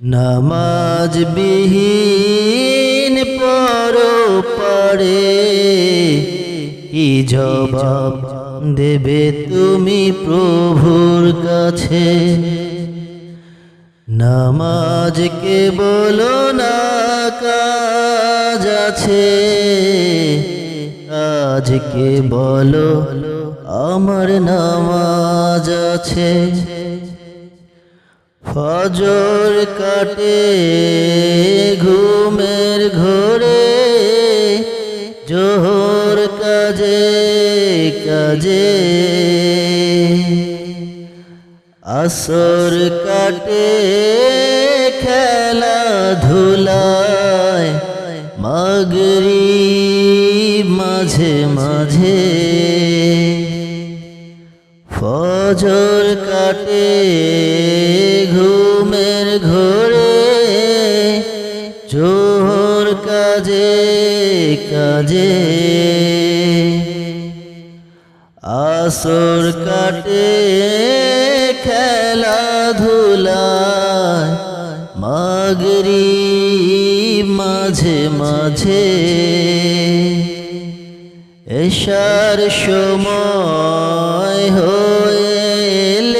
নামাজ বিহীন পর পড়ে কি জবাব দেবে তুমি প্রভুর কাছে? নামাজকে বলো না কাজ আছে। কাজকে বলো, আমার নামাজ আছে। ফজর কাটে, ঘুমের ঘোরে, জোহর কাজে কাজে। আসর কাটে খেলা ধুলায় মাগরি মাঝে মাঝে। ফজর কাটে ঘুমের ঘোরে জোহর কাজে কাজে। আসর কাটে খেলা ধুলায় মাগরি মাঝে মাঝে। এসার সময় হয়েলে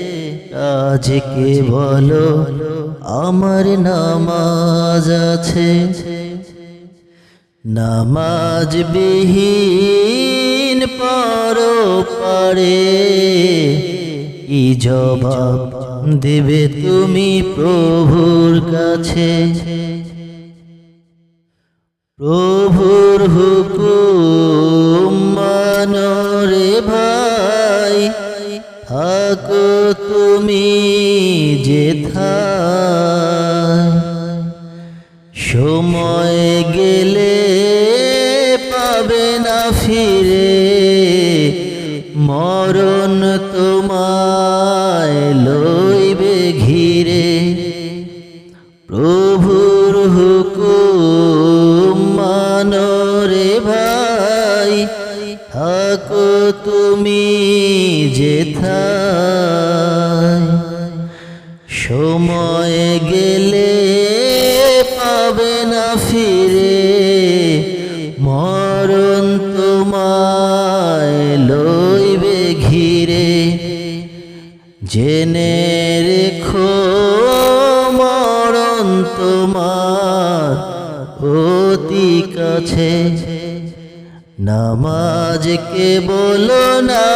কাজকে বলো, আমার নামাজ আছে? নামাজ বিহীন পর পারে কি জবাব দেবে তুমি প্রভুর কাছে? প্রভুর হুকুম তুমি যেথায় সময় গেলে পাবে না ফিরে, মরণ তোমায় লইবে ঘিরে। প্রভুর হুকুম মানরে ভাই, থাকো তুমি যেথায় সময় গেলে পাবে না ফিরে। মরণ তোমায় লইবে ঘিরে। জেনে রেখো, মরণ তোমার অতি কাছে। নামাজকে বলো না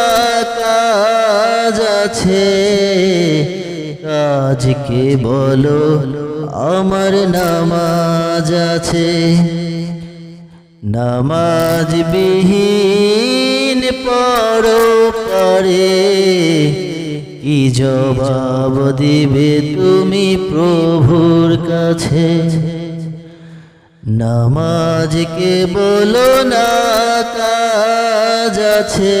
কাজ আছে। কাজকে বলো, আমার নামাজ আছে। নামাজ বিহীন পড়ো পরে কি জবাব দিবে তুমি প্রভুর কাছে? নামাজকে বলো না কাজ আছে।